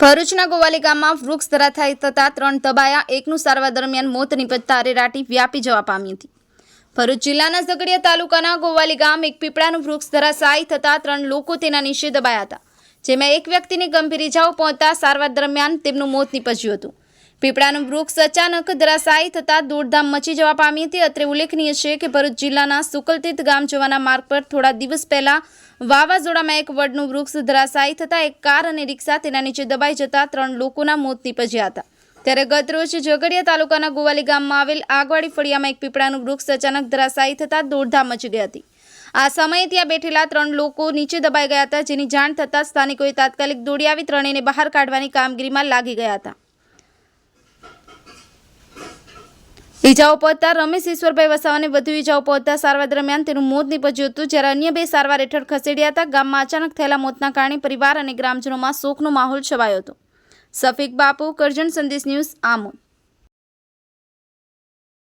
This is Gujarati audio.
ભરૂચના ગોવાલી ગામમાં વૃક્ષ ધરાશાયી થતા ત્રણ દબાયા એકનું સારવાર દરમિયાન મોત નિપજતા અરેરાટી વ્યાપી જવા પામી હતી. ભરૂચ જિલ્લાના ઝઘડિયા તાલુકાના ગોવાલી ગામ એક પીપળાનું વૃક્ષ ધરાશાયી થતા ત્રણ લોકો તેના નીચે દબાયા હતા, જેમાં એક વ્યક્તિને ગંભીર ઇજાઓ પહોંચતા સારવાર દરમિયાન તેમનું મોત નીપજ્યું હતું. પીપળાનું વૃક્ષ અચાનક ધરાશાયી થતાં દોડધામ મચી જવા પામી હતી. અત્રે ઉલ્લેખનીય છે કે ભરૂચ જિલ્લાના સુકલતીત ગામ જવાના માર્ગ પર થોડા દિવસ પહેલા વાવાઝોડામાં એક વડનું વૃક્ષ ધરાશાયી થતાં એક કાર અને રિક્ષા તેના નીચે દબાઈ જતા ત્રણ લોકોના મોત નીપજ્યા હતા. ત્યારે ગતરોજ ઝઘડિયા તાલુકાના ગોવાલી ગામમાં આવેલ આગવાડી ફળિયામાં એક પીપળાનું વૃક્ષ અચાનક ધરાશાયી થતાં દોડધામ મચી ગઈ હતી. આ સમયે ત્યાં બેઠેલા ત્રણ લોકો નીચે દબાઈ ગયા હતા, જેની જાણ થતાં સ્થાનિકોએ તાત્કાલિક દોડી આવી, ત્રણેયને બહાર કાઢવાની કામગીરીમાં લાગી ગયા હતા. ઈજાઓ પહોંચતા રમેશ ઈશ્વરભાઈ વસાવાને વધુ ઈજાઓ પહોંચતા સારવાર દરમિયાન તેનું મોત નીપજ્યું હતું. જ્યારે અન્ય બે સારવાર હેઠળ ખસેડ્યા હતા, ગામમાં અચાનક થયેલા મોતના કારણે પરિવાર અને ગ્રામજનોમાં શોકનો માહોલ છવાયો હતો. સફીક બાપુ, કરજણ સંદેશ ન્યૂઝ આમોદ.